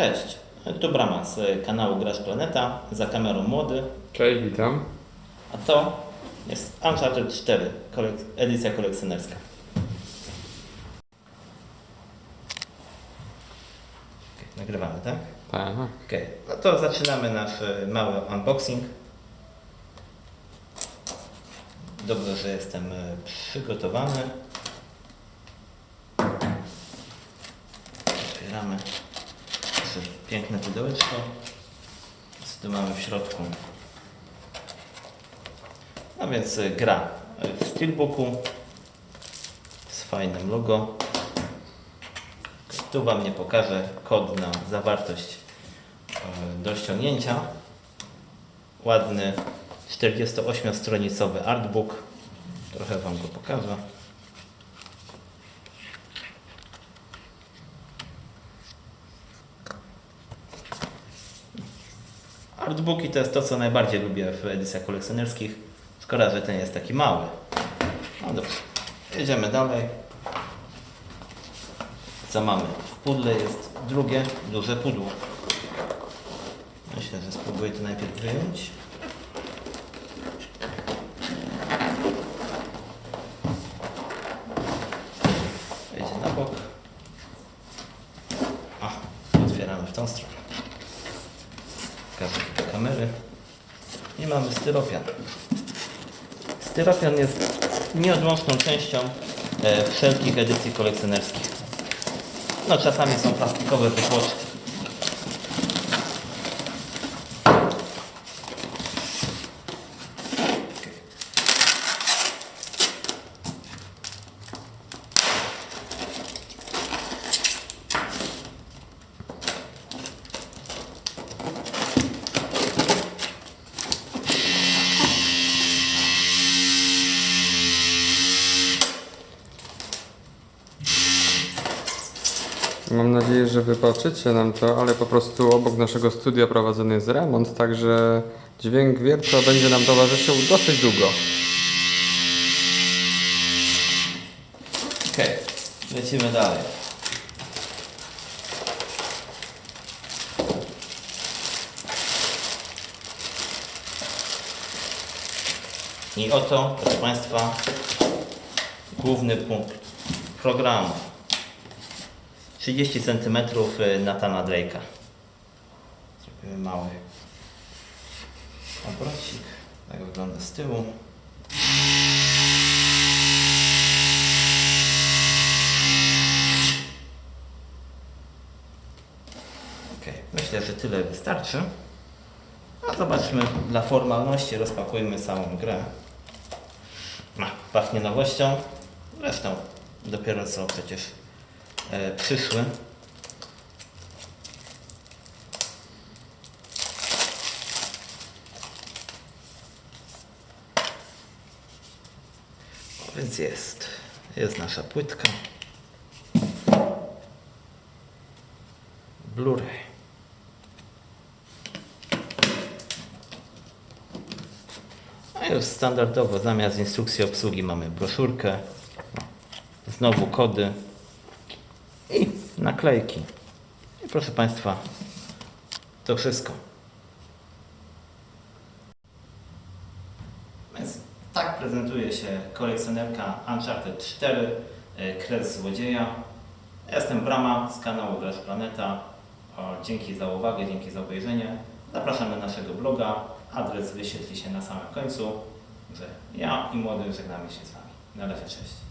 Cześć, tu Brama z kanału Gracz Planeta, za kamerą Młody, Cześć, witam. a to jest Uncharted 4, kolek- edycja kolekcjonerska. Okej, nagrywamy, tak? Tak. Okej, no to zaczynamy nasz e, mały unboxing. Dobrze, że jestem e, przygotowany. Otwieramy. Piękne pudełeczko. Co tu mamy w środku? No więc e, gra w Steelbooku z fajnym logo. Tu Wam nie pokażę kod na zawartość e, do ściągnięcia. Ładny 48-stronicowy artbook. Trochę Wam go pokażę. Artbooki to jest to, co najbardziej lubię w edycjach kolekcjonerskich. Szkoda, że ten jest taki mały. No dobrze, jedziemy dalej. Co mamy? W pudle jest drugie, duże pudło. Myślę, że spróbuję to najpierw wyjąć. Wejdzie na bok. A, otwieramy w tą stronę. Kamery. I mamy styropian. Styropian jest nieodłączną częścią e, wszelkich edycji kolekcjonerskich. No czasami są plastikowe wytłoczki. Mam nadzieję, że wybaczycie nam to, ale po prostu obok naszego studia prowadzony jest remont, także dźwięk wiertła będzie nam towarzyszył dosyć długo. Okej, lecimy dalej. I oto, proszę Państwa, główny punkt programu. 30 cm Natana Drake'a. Zrobimy mały obrocik. Tak wygląda z tyłu. Okej, myślę, że tyle wystarczy. A zobaczmy dla formalności, rozpakujmy całą grę. No, pachnie nowością. Zresztą dopiero co przecież e, przyszły. Więc jest. Jest nasza płytka. Blu-ray. A już standardowo zamiast instrukcji obsługi mamy broszurkę, znowu kody i naklejki. I proszę Państwa, to wszystko. Więc tak prezentuje się kolekcjonerka Uncharted 4, e, Kres Złodzieja. Jestem Brama z kanału Gracz Planeta. Dzięki za uwagę, dzięki za obejrzenie. Zapraszam na naszego bloga. Adres wyświetli się na samym końcu. Że ja i młody żegnamy się z Wami. Na razie, cześć.